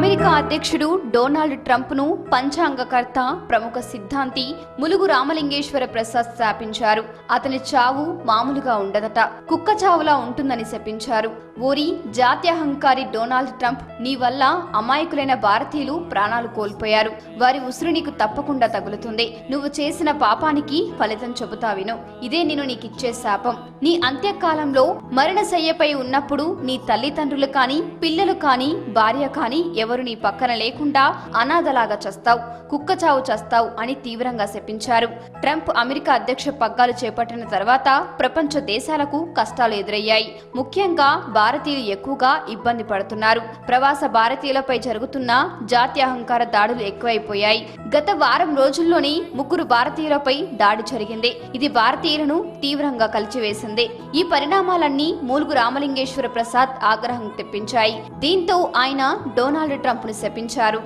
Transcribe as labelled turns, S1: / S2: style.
S1: America అధ్యక్షుడు Donald ట్రంప్ను పంచాంగకర్త ప్రముఖ సిద్ధాంతి ములుగు రామలింగేశ్వర ప్రసాద్ శాపించారు. అతని చావు మామూలుగా ఉండదట. కుక్క చావులా ఉంటుందని శపించారు. ఓరి జాత్యహంకారి డొనాల్డ్ ట్రంప్ నీ వల్ల అమాయకులైన భారతీయులు ప్రాణాలు కోల్పోయారు. వారి ఉసురు నీకు తప్పకుండా తగులుతుంది. నువ్వు చేసిన పాపానికి ఫలితం చెబుతా విను. ఇదే నేను నీకిచ్చే శాపం. నీ అంత్యకాలంలో మరణశయ్యపై ఉన్నప్పుడు నీ తల్లిదండ్రులు కాని పిల్లలు కాని భార్య కాని ఎవరు నీ పక్కన లేకుండా అనాథలాగా చస్తావు కుక్క చావు చస్తావు అని తీవ్రంగా శపించారు. ట్రంప్ అమెరికా అధ్యక్ష పగ్గాలు చేపట్టిన తర్వాత ప్రపంచ దేశాలకు కష్టాలు ఎదురయ్యాయి. ముఖ్యంగా భారతీయులు ఎక్కువగా ఇబ్బంది పడుతున్నారు. ప్రవాస భారతీయులపై జరుగుతున్న జాత్యహంకార దాడులు ఎక్కువైపోయాయి. గత వారం రోజుల్లోనే ముగ్గురు భారతీయులపై దాడి జరిగింది. ఇది భారతీయులను తీవ్రంగా కలిచివేసింది. ఈ పరిణామాలన్నీ మూలుగు రామలింగేశ్వర ప్రసాద్ ఆగ్రహం తెప్పించాయి. దీంతో ఆయన డొనాల్డ్ ట్రంప్ను శపించారు.